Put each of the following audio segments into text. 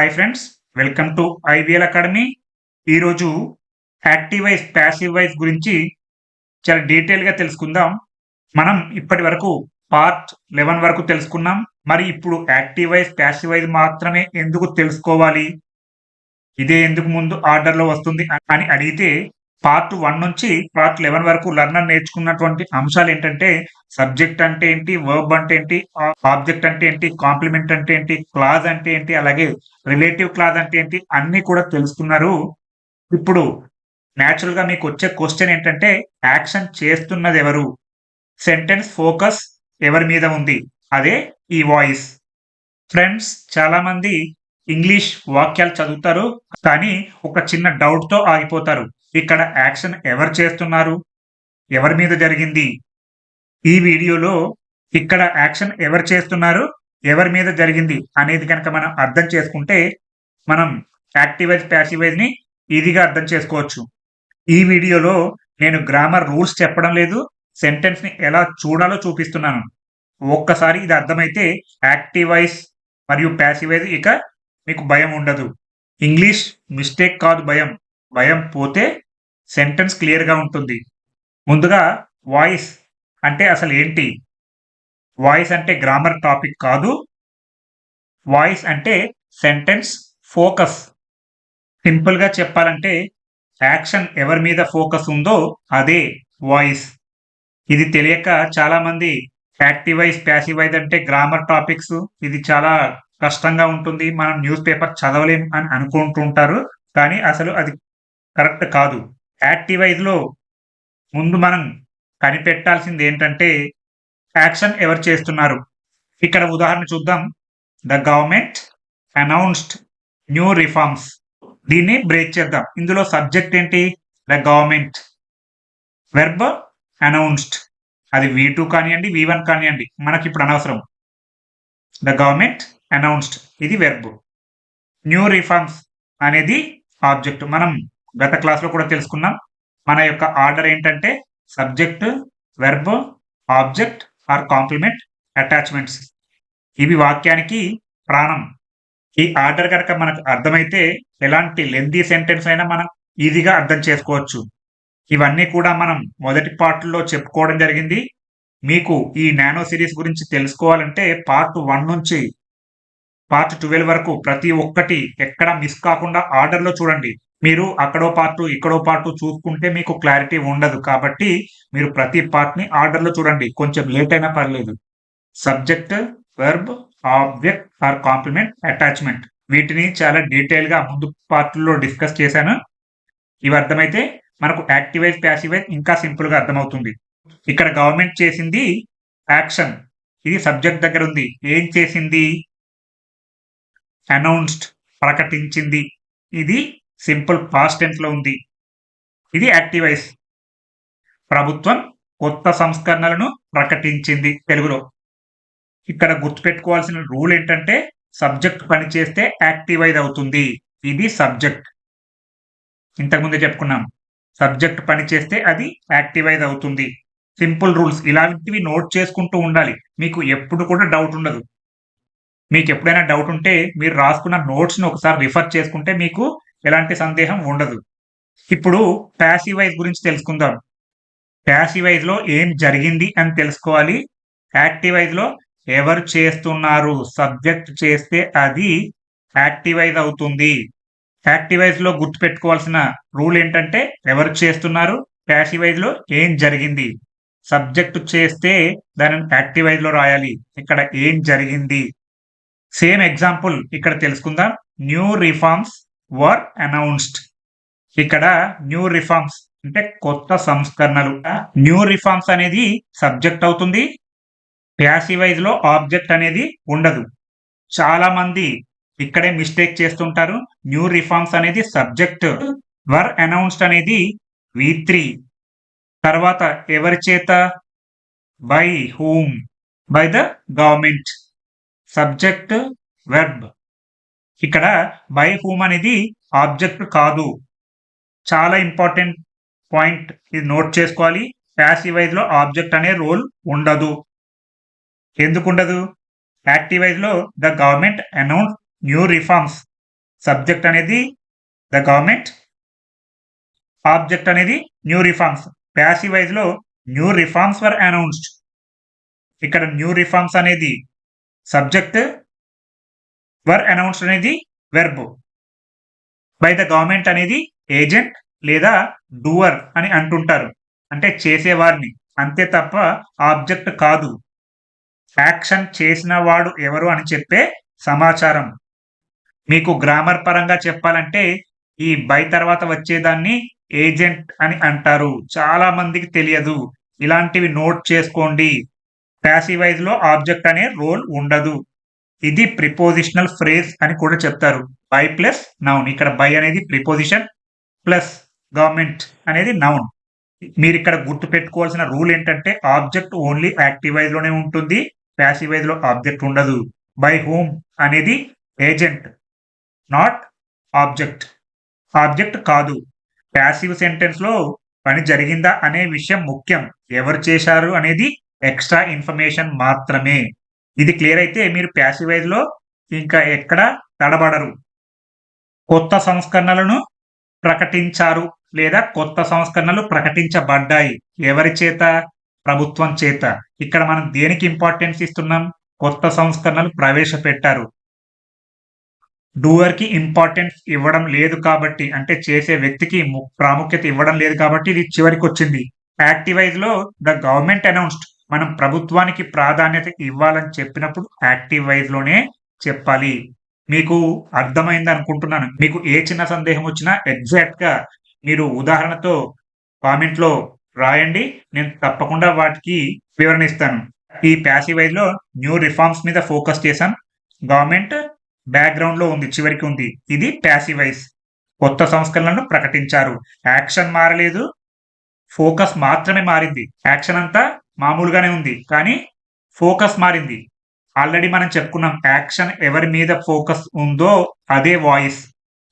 Hi friends welcome to IVL academy ఈరోజు active voice passive voice గురించి చాలా డీటెయిల్గా తెలుసుకుందాం. మనం ఇప్పటి వరకు పార్ట్ లెవెన్ వరకు తెలుసుకున్నాం. మరి ఇప్పుడు యాక్టివ్ వైజ్ ప్యాసివ్ వైజ్ మాత్రమే ఎందుకు తెలుసుకోవాలి? ఇదే ఎందుకు ముందు ఆర్డర్లో వస్తుంది అని అడిగితే పార్ట్ వన్ నుంచి పార్ట్ లెవెన్ వరకు లర్నర్ నేర్చుకున్నటువంటి అంశాలు ఏంటంటే సబ్జెక్ట్ అంటే ఏంటి వర్బ్ అంటే ఏంటి ఆబ్జెక్ట్ అంటే ఏంటి కాంప్లిమెంట్ అంటే ఏంటి క్లాజ్ అంటే ఏంటి అలాగే రిలేటివ్ క్లాజ్ అంటే ఏంటి అన్ని కూడా తెలుసుకున్నారు. ఇప్పుడు న్యాచురల్గా మీకు వచ్చే క్వశ్చన్ ఏంటంటే యాక్షన్ చేస్తున్నది ఎవరు? సెంటెన్స్ ఫోకస్ ఎవరి మీద ఉంది? అదే ఈ వాయిస్. ఫ్రెండ్స్ చాలా మంది ఇంగ్లీష్ వాక్యాలు చదువుతారు కానీ ఒక చిన్న డౌట్తో ఆగిపోతారు. ఇక్కడ యాక్షన్ ఎవరు చేస్తున్నారు? ఎవరి మీద జరిగింది? ఈ వీడియోలో ఇక్కడ యాక్షన్ ఎవరు చేస్తున్నారు? ఎవరి మీద జరిగింది? అనేది కనుక మనం అర్థం చేసుకుంటే మనం యాక్టివైజ్ ప్యాసివైజ్ని ఈజీగా అర్థం చేసుకోవచ్చు. ఈ వీడియోలో నేను గ్రామర్ రూల్స్ చెప్పడం లేదు సెంటెన్స్ని ఎలా చూడాలో చూపిస్తున్నాను. ఒక్కసారి ఇది అర్థమైతే యాక్టివైజ్ మరియు ప్యాసివైజ్ ఇక మీకు భయం ఉండదు. ఇంగ్లీష్ మిస్టేక్ కాదు భయం. భయం పోతే సెంటెన్స్ క్లియర్గా ఉంటుంది. ముందుగా వాయిస్ అంటే అసలు ఏంటి? వాయిస్ అంటే గ్రామర్ టాపిక్ కాదు. వాయిస్ అంటే సెంటెన్స్ ఫోకస్ సింపుల్గా చెప్పాలంటే యాక్షన్ ఎవరి మీద ఫోకస్ ఉందో అదే వాయిస్ ఇది తెలియక చాలామంది యాక్టివైజ్ ప్యాసివైజ్ అంటే గ్రామర్ టాపిక్స్ ఇది చాలా కష్టంగా ఉంటుంది. మనం న్యూస్ పేపర్ చదవలేం అని అనుకుంటుంటారు. కానీ అసలు అది కరెక్ట్ కాదు. యాక్టివైజ్లో ముందు మనం కనిపెట్టాల్సింది ఏంటంటే యాక్షన్ ఎవరు చేస్తున్నారు? ఇక్కడ ఉదాహరణ చూద్దాం. The government announced new reforms. దీన్ని బ్రేక్ చేద్దాం. ఇందులో సబ్జెక్ట్ ఏంటి? The government. Verb announced. అది వి టూ కానివ్వండి వి వన్ కానివ్వండి. మనకి ఇప్పుడు అనవసరం. The government announced. ఇది వెర్బ్. న్యూ రిఫార్మ్స్ అనేది ఆబ్జెక్ట్. మనం గత క్లాస్లో కూడా తెలుసుకున్నాం. మన యొక్క ఆర్డర్ ఏంటంటే subject verb object or complement attachments ఇవి వాక్యానికి ప్రాణం. ఈ ఆర్డర్ కనుక మనకు అర్థమైతే ఎలాంటి లెందీ సెంటెన్స్ అయినా మనం ఈజీగా అర్థం చేసుకోవచ్చు. ఇవన్నీ కూడా మనం మొదటి పార్ట్లో చెప్పుకోవడం జరిగింది. మీకు ఈ నానో సిరీస్ గురించి తెలుసుకోవాలంటే పార్ట్ వన్ నుంచి పార్ట్ ట్వెల్వ్ వరకు ప్రతి ఒక్కటి ఎక్కడ మిస్ కాకుండా ఆర్డర్లో చూడండి. మీరు అక్కడో పార్ట్ ఇక్కడో పార్ట్ చూసుకుంటే మీకు క్లారిటీ ఉండదు కాబట్టి మీరు ప్రతి పార్ట్ని చూడండి. కొంచెం లేట్ అయినా పర్లేదు. Subject verb object or complement attachment వీటిని చాలా డీటెయిల్గా ముందు పార్ట్లో డిస్కస్ చేశాను. ఇవి అర్థమైతే మనకు యాక్టివైజ్ ప్యాసివైజ్ ఇంకా సింపుల్గా అర్థమవుతుంది. ఇక్కడ గవర్నమెంట్ చేసింది యాక్షన్. ఇది సబ్జెక్ట్ దగ్గర ఉంది. ఏం చేసింది? అనౌన్స్డ్ ప్రకటించింది. ఇది సింపుల్ పాస్ట్ టెన్స్లో ఉంది. ఇది యాక్టివైజ్ ప్రభుత్వం కొత్త సంస్కరణలను ప్రకటించింది తెలుగులో. ఇక్కడ గుర్తుపెట్టుకోవాల్సిన రూల్ ఏంటంటే సబ్జెక్ట్ పనిచేస్తే యాక్టివైజ్ అవుతుంది. ఇది సబ్జెక్ట్. ఇంతకుముందే చెప్పుకున్నాం. సబ్జెక్ట్ పనిచేస్తే అది యాక్టివైజ్ అవుతుంది. సింపుల్ రూల్స్ ఇలాంటివి నోట్ చేసుకుంటూ ఉండాలి. మీకు ఎప్పుడు కూడా డౌట్ ఉండదు. మీకు ఎప్పుడైనా డౌట్ ఉంటే మీరు రాసుకున్న నోట్స్ని ఒకసారి రిఫర్ చేసుకుంటే మీకు ఎలాంటి సందేహం ఉండదు. ఇప్పుడు ప్యాసివైజ్ గురించి తెలుసుకుందాం. ప్యాసివైజ్లో ఏం జరిగింది అని తెలుసుకోవాలి. యాక్టివైజ్లో ఎవరు చేస్తున్నారు? సబ్జెక్ట్ చేస్తే అది యాక్టివైజ్ అవుతుంది. యాక్టివైజ్లో గుర్తుపెట్టుకోవాల్సిన రూల్ ఏంటంటే ఎవరు చేస్తున్నారు? ప్యాసివైజ్లో ఏం జరిగింది? సబ్జెక్ట్ చేస్తే దానిని యాక్టివైజ్లో రాయాలి. ఇక్కడ ఏం జరిగింది? సేమ్ ఎగ్జాంపుల్ ఇక్కడ తెలుసుకుందాం. న్యూ రిఫార్మ్స్ వర్ అనౌన్స్డ్ ఇక్కడ న్యూ రిఫార్మ్స్ అంటే కొత్త సంస్కరణలు. న్యూ రిఫార్మ్స్ అనేది సబ్జెక్ట్ అవుతుంది. ప్యాసివైజ్లో ఆబ్జెక్ట్ అనేది ఉండదు. చాలా మంది ఇక్కడే మిస్టేక్ చేస్తుంటారు. న్యూ రిఫార్మ్స్ అనేది సబ్జెక్ట్ వర్ అనౌన్స్డ్ అనేది వి త్రీ తర్వాత ఎవరి చేత? By whom by the government subject verb ఇక్కడ బై హూమ్ అనేది ఆబ్జెక్ట్ కాదు. చాలా ఇంపార్టెంట్ పాయింట్ ఇది నోట్ చేసుకోవాలి. ప్యాసివ్లో ఆబ్జెక్ట్ అనే రోల్ ఉండదు. ఎందుకు ఉండదు యాక్టివైజ్లో the government announce new reforms subject అనేది ద గవర్నమెంట్ ఆబ్జెక్ట్ అనేది న్యూ రిఫార్మ్స్ ప్యాసివ్లో న్యూ రిఫార్మ్స్ వర్ అనౌన్స్డ్ ఇక్కడ న్యూ రిఫార్మ్స్ అనేది సబ్జెక్ట్ వర్ అనౌన్స్డ్ అనేది వెర్బ్ బై ద గవర్నమెంట్ అనేది ఏజెంట్ లేదా డూవర్ అని అంటుంటారు. అంటే చేసేవారిని అంతే తప్ప ఆబ్జెక్ట్ కాదు. యాక్షన్ చేసిన వాడు ఎవరు అని చెప్పే సమాచారం. మీకు గ్రామర్ పరంగా చెప్పాలంటే ఈ బై తర్వాత వచ్చేదాన్ని ఏజెంట్ అని అంటారు. చాలా మందికి తెలియదు. ఇలాంటివి నోట్ చేసుకోండి. ప్యాసివైజ్లో ఆబ్జెక్ట్ అనే రోల్ ఉండదు. ఇది ప్రిపోజిషనల్ ఫ్రేజ్ అని కూడా చెప్తారు. బై ప్లస్ నౌన్ ఇక్కడ బై అనేది ప్రిపోజిషన్ ప్లస్ గవర్నమెంట్ అనేది నౌన్ మీరు ఇక్కడ గుర్తు పెట్టుకోవాల్సిన రూల్ ఏంటంటే ఆబ్జెక్ట్ ఓన్లీ యాక్టివైజ్లోనే ఉంటుంది ప్యాసివైజ్లో ఆబ్జెక్ట్ ఉండదు. బై హోమ్ అనేది ఏజెంట్ నాట్ ఆబ్జెక్ట్ ఆబ్జెక్ట్ కాదు. ప్యాసివ్ సెంటెన్స్లో పని జరిగిందా అనే విషయం ముఖ్యం. ఎవరు చేశారు అనేది ఎక్స్ట్రా ఇన్ఫర్మేషన్ మాత్రమే. ఇది క్లియర్ అయితే మీరు ప్యాసివైజ్లో ఇంకా ఎక్కడ తడబడరు. కొత్త సంస్కరణలను ప్రకటించారు లేదా కొత్త సంస్కరణలు ప్రకటించబడ్డాయి. ఎవరి చేత? ప్రభుత్వం చేత. ఇక్కడ మనం దేనికి ఇంపార్టెన్స్ ఇస్తున్నాం? కొత్త సంస్కరణలు ప్రవేశపెట్టారు. డూవర్కి ఇంపార్టెన్స్ ఇవ్వడం లేదు కాబట్టి అంటే చేసే వ్యక్తికి ము- ప్రాముఖ్యత ఇవ్వడం లేదు కాబట్టి ఇది చివరికి వచ్చింది. యాక్టివైజ్లో ద గవర్నమెంట్ అనౌన్స్డ్ మనం ప్రభుత్వానికి ప్రాధాన్యత ఇవ్వాలని చెప్పినప్పుడు యాక్టివ్లోనే చెప్పాలి. మీకు అర్థమైంది అనుకుంటున్నాను. మీకు ఏ చిన్న సందేహం వచ్చినా ఎగ్జాక్ట్గా మీరు ఉదాహరణతో కామెంట్లో రాయండి. నేను తప్పకుండా వాటికి వివరణ ఇస్తాను. ఈ ప్యాసివైజ్లో న్యూ రిఫార్మ్స్ మీద ఫోకస్ చేశాను. గవర్నమెంట్ బ్యాక్గ్రౌండ్లో ఉంది చివరికి ఉంది. ఇది ప్యాసివైజ్ కొత్త సంస్కరణలను ప్రకటించారు. యాక్షన్ మారలేదు. ఫోకస్ మాత్రమే మారింది. యాక్షన్ అంతా మామూలుగానే ఉంది కానీ ఫోకస్ మారింది. ఆల్రెడీ మనం చెప్పుకున్నాం యాక్షన్ ఎవరి మీద ఫోకస్ ఉందో అదే వాయిస్.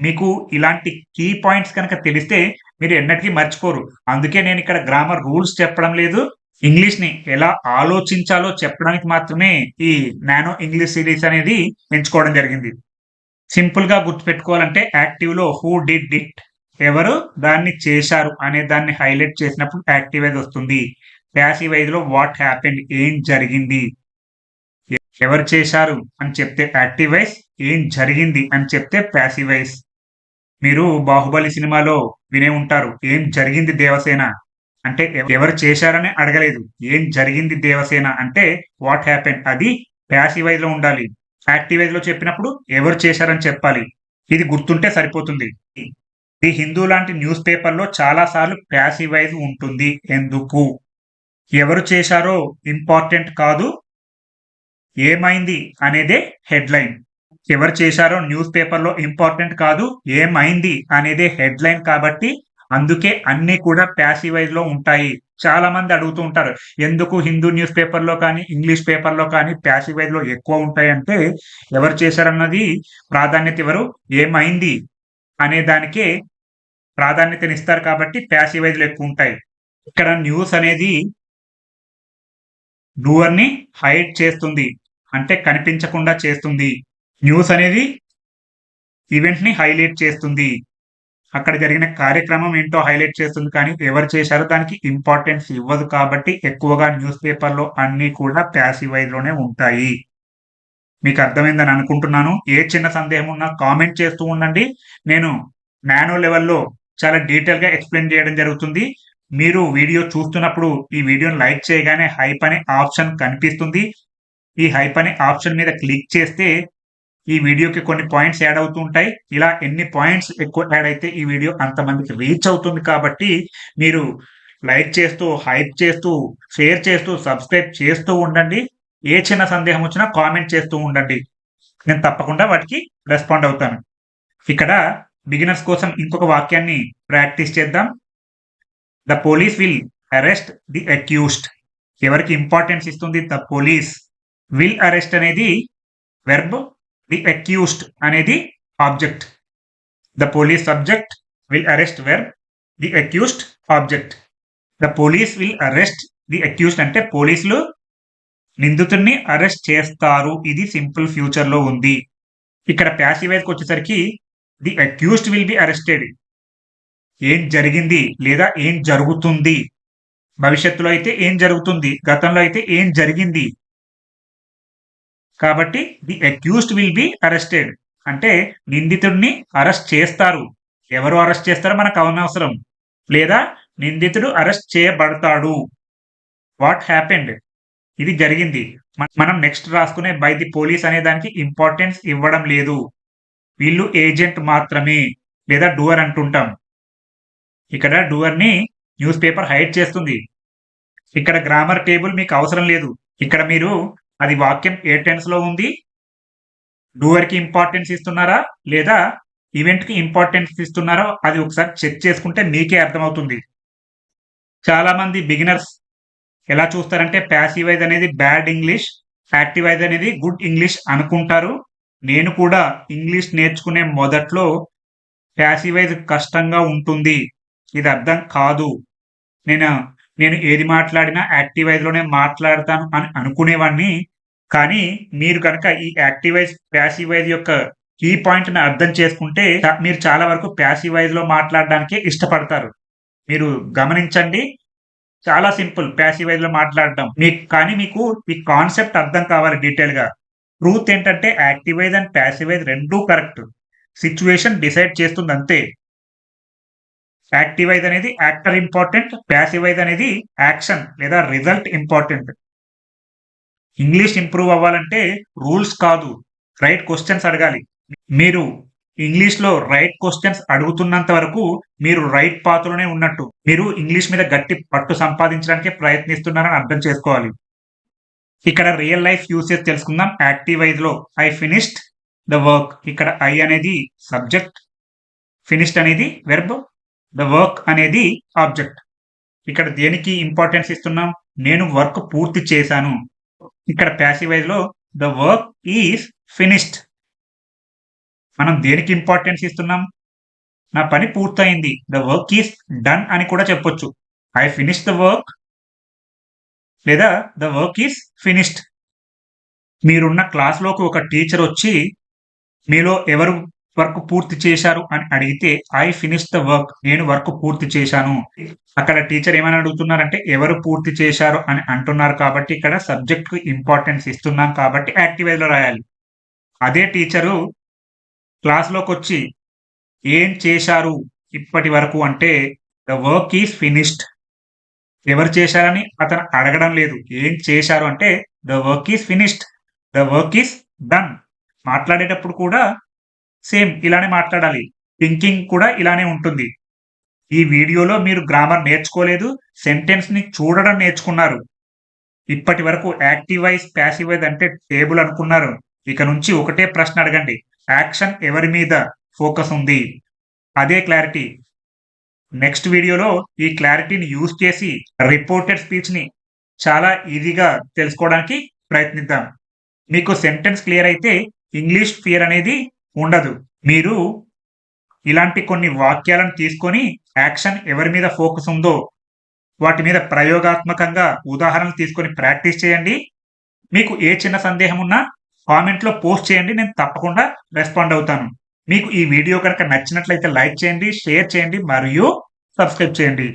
మీకు ఇలాంటి కీ పాయింట్స్ కనుక తెలిస్తే మీరు ఎన్నటికీ మర్చిపోరు. అందుకే నేను ఇక్కడ గ్రామర్ రూల్స్ చెప్పడం లేదు. ఇంగ్లీష్ని ఎలా ఆలోచించాలో చెప్పడానికి మాత్రమే ఈ నానో ఇంగ్లీష్ సిరీస్ అనేది ఎంచుకోవడం జరిగింది. సింపుల్గా గుర్తుపెట్టుకోవాలంటే యాక్టివ్లో హూ డిడ్ ఇట్. ఎవరు దాన్ని చేశారు అనే దాన్ని హైలైట్ చేసినప్పుడు యాక్టివ్ అయితే వస్తుంది. ప్యాసివ్ ఐదులో వాట్ హ్యాపెండ్ ఏం జరిగింది? ఎవరు చేశారు అని చెప్తే యాక్టివైజ్ ఏం జరిగింది అని చెప్తే ప్యాసివైజ్ మీరు బాహుబలి సినిమాలో వినే ఉంటారు ఏం జరిగింది దేవసేన? అంటే ఎవరు చేశారని అడగలేదు ఏం జరిగింది దేవసేన? అంటే వాట్ హ్యాపెన్ అది ప్యాసివైజ్లో ఉండాలి. యాక్టివైజ్లో చెప్పినప్పుడు ఎవరు చేశారని చెప్పాలి. ఇది గుర్తుంటే సరిపోతుంది. ది హిందూ లాంటి న్యూస్ పేపర్లో చాలాసార్లు చాలా సార్లు ప్యాసివైజ్ ఉంటుంది. ఎందుకు? ఎవరు చేశారో ఇంపార్టెంట్ కాదు. ఏమైంది అనేదే హెడ్లైన్. ఎవరు చేశారో న్యూస్ పేపర్లో ఇంపార్టెంట్ కాదు. ఏమైంది అనేదే హెడ్లైన్ కాబట్టి అందుకే అన్ని కూడా ప్యాసివైజ్లో ఉంటాయి. చాలా మంది అడుగుతూ ఉంటారు ఎందుకు హిందూ న్యూస్ పేపర్లో కానీ ఇంగ్లీష్ పేపర్లో కానీ ప్యాసివైజ్లో ఎక్కువ ఉంటాయంటే ఎవరు చేశారన్నది ప్రాధాన్యత ఎవరు ఏమైంది? అనే దానికే ప్రాధాన్యతనిస్తారు కాబట్టి ప్యాసివైజ్లు ఎక్కువ ఉంటాయి. ఇక్కడ న్యూస్ అనేది డూవర్ని హైడ్ చేస్తుంది. అంటే కనిపించకుండా చేస్తుంది. న్యూస్ అనేది ఈవెంట్ని హైలైట్ చేస్తుంది. అక్కడ జరిగిన కార్యక్రమం ఏంటో హైలైట్ చేస్తుంది. కానీ ఎవరు చేశారో దానికి ఇంపార్టెన్స్ ఇవ్వదు కాబట్టి ఎక్కువగా న్యూస్ పేపర్లో అన్నీ కూడా ప్యాసివైజ్లోనే ఉంటాయి. మీకు అర్థమైందని అనుకుంటున్నాను. ఏ చిన్న సందేహం ఉన్నా కామెంట్ చేస్తూ ఉండండి. నేను నానో లెవెల్లో చాలా డీటెయిల్గా ఎక్స్ప్లెయిన్ చేయడం జరుగుతుంది. మీరు వీడియో చూస్తున్నప్పుడు ఈ వీడియోని లైక్ చేయగానే హైప్ అనే ఆప్షన్ కనిపిస్తుంది. ఈ హైప్ అనే ఆప్షన్ మీద క్లిక్ చేస్తే ఈ వీడియోకి కొన్ని పాయింట్స్ యాడ్ అవుతూ ఉంటాయి. ఇలా ఎన్ని పాయింట్స్ ఎక్కువ యాడ్ అయితే ఈ వీడియో అంతమందికి రీచ్ అవుతుంది కాబట్టి మీరు లైక్ చేస్తూ హైప్ చేస్తూ షేర్ చేస్తూ సబ్స్క్రైబ్ చేస్తూ ఉండండి. ఏ చిన్న సందేహం వచ్చినా కామెంట్ చేస్తూ ఉండండి. నేను తప్పకుండా వాటికి రెస్పాండ్ అవుతాను. ఇక్కడ బిగినర్స్ కోసం ఇంకొక వాక్యాన్ని ప్రాక్టీస్ చేద్దాం. The police will arrest the accused ఎవరికి ఇంపార్టెన్స్ ఇస్తుంది? ద పోలీస్ విల్ అరెస్ట్ అనేది వెర్బ్ ది అక్యూస్డ్ అనేది object the police subject will arrest verb the accused object the police will arrest the accused అంటే పోలీసులు నిందితుడిని arrest చేస్తారు. ఇది simple ఫ్యూచర్లో ఉంది. ఇక్కడ ప్యాసివైజ్కి వచ్చేసరికి the accused will be arrested ఏం జరిగింది లేదా ఏం జరుగుతుంది? భవిష్యత్తులో అయితే ఏం జరుగుతుంది? గతంలో అయితే ఏం జరిగింది? కాబట్టి the accused will be arrested అంటే నిందితుడిని అరెస్ట్ చేస్తారు. ఎవరు అరెస్ట్ చేస్తారో మనకు అవనవసరం లేదా నిందితుడు అరెస్ట్ చేయబడతాడు. వాట్ హ్యాపెండ్ ఇది జరిగింది. మనం నెక్స్ట్ రాసుకునే బై ది పోలీస్ అనే దానికి ఇంపార్టెన్స్ ఇవ్వడం లేదు. వీళ్ళు ఏజెంట్ మాత్రమే లేదా డూవర్ అంటుంటాం. ఇక్కడ డూవర్ని న్యూస్ పేపర్ హైడ్ చేస్తుంది. ఇక్కడ గ్రామర్ టేబుల్ మీకు అవసరం లేదు. ఇక్కడ మీరు అది వాక్యం ఏ టెన్స్లో ఉంది? డూవర్కి ఇంపార్టెన్స్ ఇస్తున్నారా? లేదా ఈవెంట్కి ఇంపార్టెన్స్ ఇస్తున్నారో అది ఒకసారి చెక్ చేసుకుంటే మీకే అర్థమవుతుంది. చాలామంది బిగినర్స్ ఎలా చూస్తారంటే ప్యాసివైజ్ అనేది బ్యాడ్ ఇంగ్లీష్ యాక్టివైజ్ అనేది గుడ్ ఇంగ్లీష్ అనుకుంటారు. నేను కూడా ఇంగ్లీష్ నేర్చుకునే మొదట్లో ప్యాసివైజ్ కష్టంగా ఉంటుంది. ఇది అర్థం కాదు. నేను నేను ఏది మాట్లాడినా యాక్టివ్లోనే మాట్లాడతాను అని అనుకునేవాడిని కానీ మీరు కనుక ఈ యాక్టివైజ్ ప్యాసివైజ్ యొక్క కీ పాయింట్ని అర్థం చేసుకుంటే మీరు చాలా వరకు ప్యాసివైజ్లో మాట్లాడడానికే ఇష్టపడతారు. మీరు గమనించండి. చాలా సింపుల్ ప్యాసివైజ్లో మాట్లాడడం. మీకు కానీ మీకు ఈ కాన్సెప్ట్ అర్థం కావాలి డీటెయిల్గా. ట్రూత్ ఏంటంటే యాక్టివైజ్ అండ్ ప్యాసివైజ్ రెండూ కరెక్ట్. సిచ్యువేషన్ డిసైడ్ చేస్తుంది అంతే. యాక్టివ్ ఐజ్ అనేది యాక్టర్ ఇంపార్టెంట్ ప్యాసివైజ్ అనేది యాక్షన్ లేదా రిజల్ట్ ఇంపార్టెంట్. ఇంగ్లీష్ ఇంప్రూవ్ అవ్వాలంటే రూల్స్ కాదు రైట్ క్వశ్చన్స్ అడగాలి. మీరు ఇంగ్లీష్లో రైట్ క్వశ్చన్స్ అడుగుతున్నంత వరకు మీరు రైట్ పాత్రలోనే ఉన్నట్టు మీరు ఇంగ్లీష్ మీద గట్టి పట్టు సంపాదించడానికి ప్రయత్నిస్తున్నారని అర్థం చేసుకోవాలి. ఇక్కడ రియల్ లైఫ్ యూసేజ్ తెలుసుకుందాం. యాక్టివ్లో ఐ ఫినిష్డ్ ద వర్క్. ఇక్కడ ఐ అనేది సబ్జెక్ట్ ఫినిష్డ్ అనేది వెర్బ్ ద వర్క్ అనేది ఆబ్జెక్ట్ ఇక్కడ దేనికి ఇంపార్టెన్స్ ఇస్తున్నాం? నేను వర్క్ పూర్తి చేశాను. ఇక్కడ ప్యాసివైజ్లో ద వర్క్ ఈజ్ ఫినిష్డ్ మనం దేనికి ఇంపార్టెన్స్ ఇస్తున్నాం? నా పని పూర్తయింది. ద వర్క్ ఈస్ డన్ అని కూడా చెప్పొచ్చు. ఐ ఫినిష్ ద వర్క్ లేదా ద వర్క్ ఈస్ ఫినిష్డ్ మీరున్న క్లాస్లోకి ఒక టీచర్ వచ్చి మీలో ఎవరు వర్క్ పూర్తి చేశారు అని అడిగితే ఐ ఫినిష్ ద వర్క్ నేను వర్క్ పూర్తి చేశాను. అక్కడ టీచర్ ఏమని అడుగుతున్నారంటే ఎవరు పూర్తి చేశారు అని అంటున్నారు కాబట్టి ఇక్కడ సబ్జెక్ట్ ఇంపార్టెన్స్ ఇస్తున్నాం కాబట్టి యాక్టివైజ్లో రాయాలి. అదే టీచరు క్లాస్లోకి వచ్చి ఏం చేశారు ఇప్పటి వరకు? అంటే ద వర్క్ ఈస్ ఫినిష్డ్. ఎవరు చేశారని? అతను అడగడం లేదు. ఏం చేశారు? అంటే the work is finished the work is done. మాట్లాడేటప్పుడు కూడా సేమ్ ఇలానే మాట్లాడాలి. థింకింగ్ కూడా ఇలానే ఉంటుంది. ఈ వీడియోలో మీరు గ్రామర్ నేర్చుకోలేదు సెంటెన్స్ని చూడడం నేర్చుకున్నారు. ఇప్పటి వరకు యాక్టివైజ్ ప్యాసివైజ్ అంటే టేబుల్ అనుకున్నారు. ఇక నుంచి ఒకటే ప్రశ్న అడగండి. యాక్షన్ ఎవరి మీద ఫోకస్ ఉంది? అదే క్లారిటీ. నెక్స్ట్ వీడియోలో ఈ క్లారిటీని యూజ్ చేసి రిపోర్టెడ్ స్పీచ్ని చాలా ఈజీగా తెలుసుకోవడానికి ప్రయత్నిద్దాం. మీకు సెంటెన్స్ క్లియర్ అయితే ఇంగ్లీష్ ఫియర్ అనేది ఉండదు. మీరు ఇలాంటి కొన్ని వాక్యాలను తీసుకొని యాక్షన్ ఎవరి మీద ఫోకస్ ఉందో వాటి మీద ప్రయోగాత్మకంగా ఉదాహరణలు తీసుకొని ప్రాక్టీస్ చేయండి. మీకు ఏ చిన్న సందేహం ఉన్నా కామెంట్లో పోస్ట్ చేయండి నేను తప్పకుండా రెస్పాండ్ అవుతాను. మీకు ఈ వీడియో కనుక నచ్చినట్లయితే లైక్ చేయండి షేర్ చేయండి మరియు సబ్స్క్రైబ్ చేయండి.